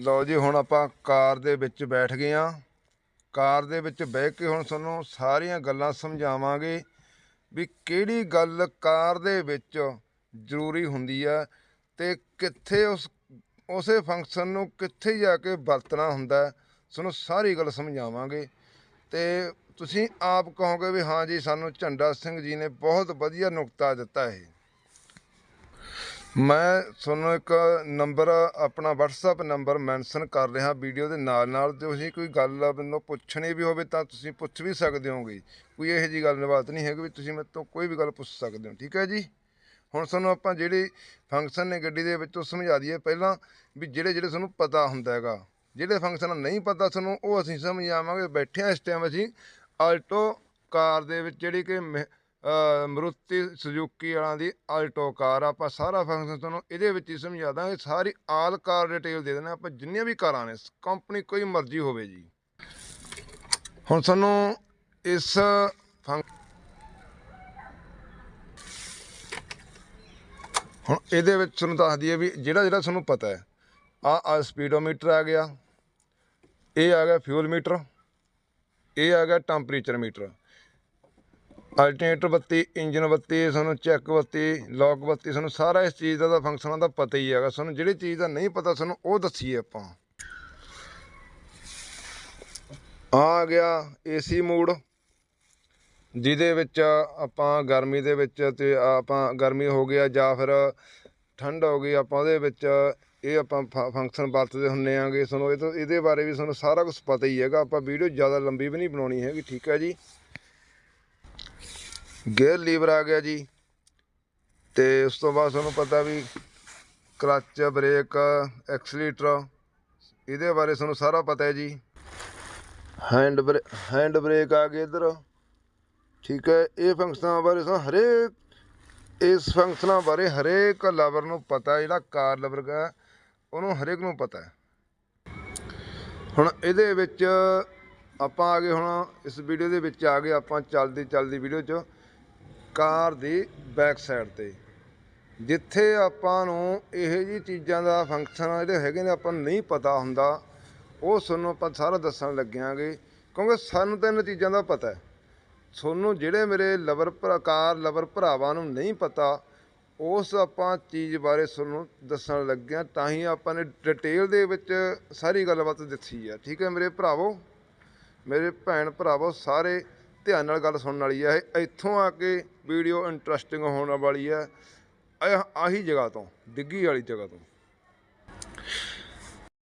ਲਓ ਜੀ, ਹੁਣ ਆਪਾਂ ਕਾਰ ਦੇ ਵਿੱਚ ਬੈਠ ਗਏ ਆ ਕਾਰ ਦੇ ਵਿੱਚ ਬਹਿ ਕੇ ਹੁਣ ਤੁਹਾਨੂੰ ਸਾਰੀਆਂ ਗੱਲਾਂ ਸਮਝਾਵਾਂਗੇ ਵੀ ਕਿਹੜੀ ਗੱਲ ਕਾਰ ਦੇ ਵਿੱਚ ਜ਼ਰੂਰੀ ਹੁੰਦੀ ਆ ਤੇ ਕਿੱਥੇ ਉਸ, ਉਸੇ ਫੰਕਸ਼ਨ ਨੂੰ ਕਿੱਥੇ ਜਾ ਕੇ ਵਰਤਣਾ ਹੁੰਦਾ ਤੁਹਾਨੂੰ ਸਾਰੀ ਗੱਲ ਸਮਝਾਵਾਂਗੇ। ਤੇ ਤੁਸੀਂ ਆਪ ਕਹੋਗੇ ਵੀ ਹਾਂ ਜੀ, ਸਾਨੂੰ ਝੰਡਾ ਸਿੰਘ ਜੀ ਨੇ ਬਹੁਤ ਵਧੀਆ ਨੁਕਤਾ ਦਿੱਤਾ ਹੈ। ਮੈਂ ਤੁਹਾਨੂੰ ਇੱਕ ਨੰਬਰ, ਆਪਣਾ WhatsApp ਨੰਬਰ ਮੈਂਸ਼ਨ ਕਰ ਰਿਹਾ ਵੀਡੀਓ ਦੇ ਨਾਲ ਨਾਲ ਤੇ ਤੁਸੀਂ ਕੋਈ ਗੱਲ ਮੈਨੂੰ ਪੁੱਛਣੀ ਵੀ ਹੋਵੇ ਤਾਂ ਤੁਸੀਂ ਪੁੱਛ ਵੀ ਸਕਦੇ ਹੋਗੇ ਕੋਈ ਇਹੋ ਜੀ ਗੱਲਬਾਤ ਨਹੀਂ ਹੈਗੀ ਵੀ ਤੁਸੀਂ ਮੇਰੇ ਤੋਂ ਕੋਈ ਵੀ ਗੱਲ ਪੁੱਛ ਸਕਦੇ ਹੋ, ਠੀਕ ਹੈ ਜੀ? ਹੁਣ ਤੁਹਾਨੂੰ ਆਪਾਂ ਜਿਹੜੀ ਫੰਕਸ਼ਨ ਨੇ ਗੱਡੀ ਦੇ ਵਿੱਚ ਉਹ ਸਮਝਾ ਦਈਏ ਪਹਿਲਾਂ ਵੀ ਜਿਹੜੇ ਜਿਹੜੇ ਤੁਹਾਨੂੰ ਪਤਾ ਹੁੰਦਾ ਹੈਗਾ। ਜਿਹੜੇ ਫੰਕਸ਼ਨ ਨਹੀਂ ਪਤਾ ਤੁਹਾਨੂੰ, ਉਹ ਅਸੀਂ ਸਮਝਾਵਾਂਗੇ ਬੈਠੇ ਹਾਂ ਇਸ ਟਾਈਮ ਅਸੀਂ ਆਲਟੋ ਕਾਰ ਦੇ ਵਿੱਚ ਜਿਹੜੀ ਕਿ ਮ- ਮਰੂਤੀ ਸੁਜ਼ੂਕੀ ਵਾਲਾਂ ਦੀ ਆਲਟੋ ਕਾਰ ਆ, ਆਪਾਂ ਸਾਰਾ ਫੰਕਸ਼ਨ ਤੁਹਾਨੂੰ ਇਹਦੇ ਵਿੱਚ ਹੀ ਸਮਝਾ ਦਾਂਗੇ ਸਾਰੀ ਆਲ ਕਾਰ ਡਿਟੇਲ ਦੇ ਦੇਣਾ ਆਪਾਂ ਜਿੰਨੀਆਂ ਵੀ ਕਾਰਾਂ ਨੇ ਕੰਪਨੀ ਕੋਈ ਮਰਜ਼ੀ ਹੋਵੇ ਜੀ। ਹੁਣ ਸਾਨੂੰ ਇਸ ਫੰਕ ਹੁਣ ਇਹਦੇ ਵਿੱਚ ਤੁਹਾਨੂੰ ਦੱਸ ਦਈਏ ਵੀ ਜਿਹੜਾ ਜਿਹੜਾ ਤੁਹਾਨੂੰ ਪਤਾ ਹੈ ਆ ਆ ਸਪੀਡੋਮੀਟਰ ਆ ਗਿਆ ਇਹ ਆ ਗਿਆ ਫਿਊਲ ਮੀਟਰ ਇਹ ਆ ਗਿਆ ਟੈਂਪਰੇਚਰ ਮੀਟਰ ਅਲਟਰਨੇਟਰ ਬੱਤੀ, ਇੰਜਨ ਬੱਤੀ, ਸਾਨੂੰ ਚੈੱਕ ਬੱਤੀ, ਲੌਕ ਬੱਤੀ, ਸਾਨੂੰ ਸਾਰਾ ਇਸ ਚੀਜ਼ ਦਾ ਤਾਂ ਫੰਕਸ਼ਨਾਂ ਦਾ ਪਤਾ ਹੀ ਹੈਗਾ। ਸਾਨੂੰ ਜਿਹੜੀ ਚੀਜ਼ ਦਾ ਨਹੀਂ ਪਤਾ, ਸਾਨੂੰ ਉਹ ਦੱਸੀਏ ਆਪਾਂ। ਆ ਗਿਆ ਏਸੀ ਮੋਡ, ਜਿਹਦੇ ਵਿੱਚ ਆਪਾਂ ਗਰਮੀ ਦੇ ਵਿੱਚ ਤੇ ਆਪਾਂ, ਗਰਮੀ ਹੋ ਗਿਆ ਜਾਂ ਫਿਰ ਠੰਡ ਹੋ ਗਈ, ਆਪਾਂ ਉਹਦੇ ਵਿੱਚ ਇਹ ਆਪਾਂ ਫੰਕਸ਼ਨ ਵਰਤਦੇ ਹੁੰਨੇ ਆਂਗੇ। ਸਾਨੂੰ ਇਹ ਤੋਂ, ਇਹਦੇ ਬਾਰੇ ਵੀ ਸਾਨੂੰ ਸਾਰਾ ਕੁਝ ਪਤਾ ਹੀ ਹੈਗਾ। ਆਪਾਂ ਵੀਡੀਓ ਜ਼ਿਆਦਾ ਲੰਬੀ ਵੀ ਨਹੀਂ ਬਣਾਉਣੀ ਹੈਗੀ, ਠੀਕ ਹੈ ਜੀ? ਗੇਅਰ ਲੀਵਰ ਆ ਗਿਆ ਜੀ। ਤੇ ਉਸ ਤੋਂ ਬਾਅਦ ਤੁਹਾਨੂੰ ਪਤਾ ਵੀ ਕਲੱਚ, ਬ੍ਰੇਕ, ਐਕਸਲੇਟਰ, ਇਹਦੇ ਬਾਰੇ ਤੁਹਾਨੂੰ ਸਾਰਾ ਪਤਾ ਹੈ ਜੀ। ਹੈਂਡ ਹੈਂਡ ਬ੍ਰੇਕ ਆ ਗਏ ਇਧਰ। ਠੀਕ ਹੈ, ਇਹ ਫੰਕਸ਼ਨਾਂ ਬਾਰੇ ਸਾਨੂੰ ਹਰੇਕ, ਇਸ ਫੰਕਸ਼ਨਾਂ ਬਾਰੇ ਹਰੇਕ ਲਵਰ ਨੂੰ ਪਤਾ ਜਿਹੜਾ ਕਾਰ ਲਵਰ ਦਾ ਉਹਨੂੰ ਹਰੇਕ ਨੂੰ ਪਤਾ ਹੈ। ਹੁਣ ਇਹਦੇ ਵਿੱਚ ਆਪਾਂ ਆ ਗਏ ਹੁਣ, ਇਸ ਵੀਡੀਓ ਦੇ ਵਿੱਚ ਆ ਗਏ ਆਪਾਂ ਚੱਲਦੀ ਚੱਲਦੀ ਵੀਡੀਓ 'ਚ। ਕਾਰ ਦੀ ਬੈਕ ਸਾਈਡ ਤੇ। ਜਿੱਥੇ ਆਪਾਂ ਨੂੰ ਇਹੋ ਜਿਹੀ ਚੀਜ਼ਾਂ ਦਾ ਫੰਕਸ਼ਨ ਜਿਹੜੇ ਹੈਗੇ ਨੇ, ਆਪਾਂ ਨੂੰ ਨਹੀਂ ਪਤਾ ਹੁੰਦਾ, ਉਹ ਤੁਹਾਨੂੰ ਆਪਾਂ ਸਾਰਾ ਦੱਸਣ ਲੱਗਿਆਂਗੇ ਕਿਉਂਕਿ ਸਾਨੂੰ ਤਾਂ ਇਹਨਾਂ ਚੀਜ਼ਾਂ ਦਾ ਪਤਾ ਹੈ। ਤੁਹਾਨੂੰ ਜਿਹੜੇ ਮੇਰੇ ਲਵਰ ਭਰਾ, ਕਾਰ ਲਵਰ ਭਰਾਵਾਂ ਨੂੰ ਨਹੀਂ ਪਤਾ, ਉਸ ਆਪਾਂ ਚੀਜ਼ ਬਾਰੇ ਤੁਹਾਨੂੰ ਦੱਸਣ ਲੱਗਿਆ ਤਾਂ ਹੀ ਆਪਾਂ ਨੇ ਡਿਟੇਲ ਦੇ ਵਿੱਚ ਸਾਰੀ ਗੱਲਬਾਤ ਦਿੱਤੀ ਆ। ਠੀਕ ਹੈ ਮੇਰੇ ਭਰਾਵੋ? ਮੇਰੇ ਭੈਣ ਭਰਾਵੋ ਸਾਰੇ ਧਿਆਨ ਨਾਲ ਗੱਲ ਸੁਣਨ ਵਾਲੀ ਹੈ, ਇਹ ਇੱਥੋਂ ਆ ਕੇ ਵੀਡੀਓ ਇੰਟਰਸਟਿੰਗ ਹੋਣ ਵਾਲੀ ਹੈ, ਇਹ ਆਹੀ ਜਗ੍ਹਾ ਤੋਂ ਡਿੱਗੀ ਵਾਲੀ ਜਗ੍ਹਾ ਤੋਂ।